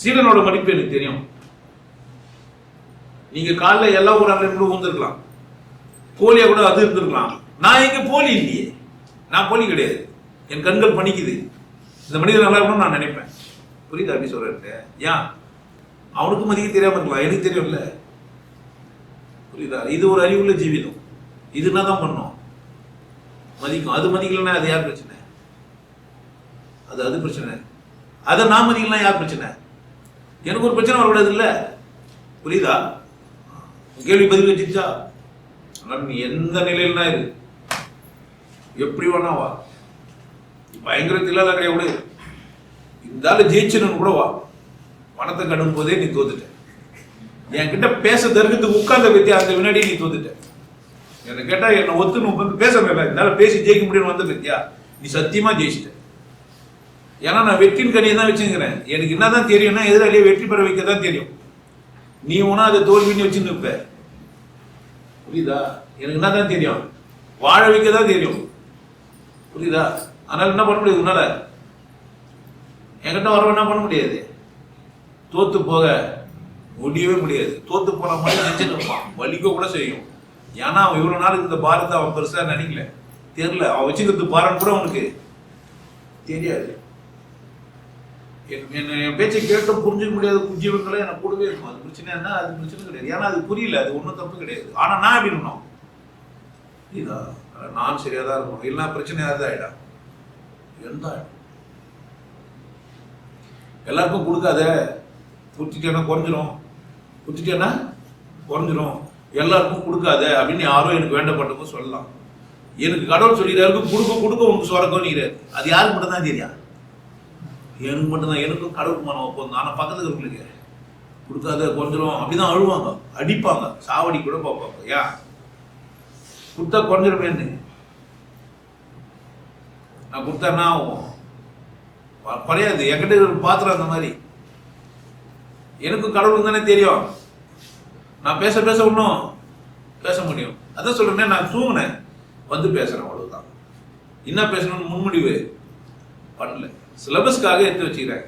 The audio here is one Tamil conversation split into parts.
சீடனோட மடிப்பு எனக்கு தெரியும். நீங்க காலைல எல்லா ஊராங்களையும் கூட ஊந்திருக்கலாம் போலியா கூட அது இருந்திருக்கலாம். நான் எங்க போலி இல்லையே. நான் போலி கிடையாது. என் கண்கள் பணிக்குது. இந்த மனிதன் நல்லா இருக்கணும்னு நான் நினைப்பேன். புரியுதா அப்படி சொல்றேன் ஏன்? அவனுக்கு மதிக்க தெரியாம இருக்கலாம். எனக்கு தெரியும்ல. புரியுதா? இது ஒரு அறிவுள்ள ஜீவிதம். இது என்ன தான் பண்ணும்? மதிக்கும். அது மதிக்கலன்னா அது யார் பிரச்சனை? அது அது பிரச்சனை. அதை நான் மதிக்கலாம் யார் பிரச்சனை? எனக்கு ஒரு பிரச்சனை வரக்கூடாது இல்லை? புரியுதா? கேள்வி பதில் வச்சிருச்சா ஆனால் நீ எந்த நிலையில்னா இரு. எப்படி வேணா வா. பயங்கர தில்லால கிடையாது விடு. இருந்தாலும் ஜெயிச்சுன்னு கூட வா. பணத்தை கடும் போதே நீ தோத்துட்ட. என்கிட்ட பேச தருகிறதுக்கு உட்கார்ந்த பத்தி அந்த வினாடி நீ தோத்துட்ட. என்ன கேட்டா என்ன ஒத்துன்னு உட்காந்து பேச வேண்டாம். இருந்தாலும் பேசி ஜெயிக்க முடியும்னு வந்த பத்தியா நீ சத்தியமா ஜெயிச்சிட்ட. ஏன்னா நான் வெற்றின் கனியை தான் வச்சுக்கிறேன் எனக்கு என்ன தான் தெரியும்னா எதிராளியை வெற்றி பெற வைக்க தான் தெரியும். நீ ஒன்றா அதை தோல்வின்னு வச்சு நிற்ப புரியுதா? எனக்கு என்னதான் தெரியும்? வாழ வைக்க தான் தெரியும். புரியுதா? அதனால் என்ன பண்ண முடியாது உன்னால? என்கிட்ட வரவன் என்ன பண்ண முடியாது? தோத்து போக முடியவே முடியாது. தோத்து போன மாதிரி நினைச்சிட்டு இருப்பான். வலிக்க கூட செய்யும். ஏன்னா அவன் இவ்வளோ நாளுக்கு இந்த பாரத்தை அவன் பெருசாக நினைக்கல. தெரியல. அவன் வச்சுக்கிறது பாரம் கூட அவனுக்கு தெரியாது. என் என் பேச்சை கேட்க புரிஞ்சுக்க முடியாத குஜீவங்களை எனக்கு கூடவே இருக்கும். அது பிரச்சனை என்ன? அது பிரச்சனை கிடையாது. ஏன்னா அது புரியல. அது ஒன்றும் தப்பு கிடையாது. ஆனால் நான் எப்படி இருக்கணும்? இதா நான் சரியாக தான் இருக்கணும். எல்லாம் பிரச்சனையாக தான் ஆயிடும் எந்த ஆயிடும் எல்லாருக்கும் கொடுக்காத. குத்திட்டேன்னா குறைஞ்சிரும். குத்திட்டேன்னா குறைஞ்சிரும். எல்லாருக்கும் கொடுக்காத அப்படின்னு யாரும் எனக்கு வேண்டப்பட்டவங்க சொல்லலாம். எனக்கு கடவுள் சொல்லிடுறாரு கொடுக்க கொடுக்க உனக்கு சொரக்கம் நீராரு அது யாருக்கு மட்டும் தான் தெரியும்? எனக்கு மட்டும்தான் எனக்கும் கடவுள் மனம் ஒப்பந்தம் ஆனால் பக்கத்துல இருக்கீங்க கொடுக்காத குறைஞ்சிருவாங்க அப்படிதான் அழுவாங்க அடிப்பாங்க. சாவடி கூட பார்ப்பாங்க ஏன் கொடுத்தா குறைஞ்சிருமேன்னு நான் கொடுத்தா என்ன ஆகும்? குறையாது. என்கிட்ட ஒரு பாத்திரம் அந்த மாதிரி. எனக்கும் கடவுளுக்கு தானே தெரியும். நான் பேச பேச ஒன்றும் பேச முடியும். அதான் சொல்கிறேன் நான் தூங்கினேன். வந்து பேசுகிறேன் அவ்வளோதான் என்ன பேசணும்னு முன்முடிவு? பண்ணல. சிலபஸ்க்காக எடுத்து வச்சுக்கிறாங்க.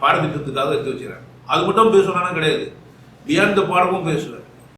பாடத்திட்டத்துக்காக எடுத்து வச்சுக்கிறாங்க. அது மட்டும் பேசுவேன்னா கிடையாது. பியாண்ட் த பாடமும் பேசுவேன்.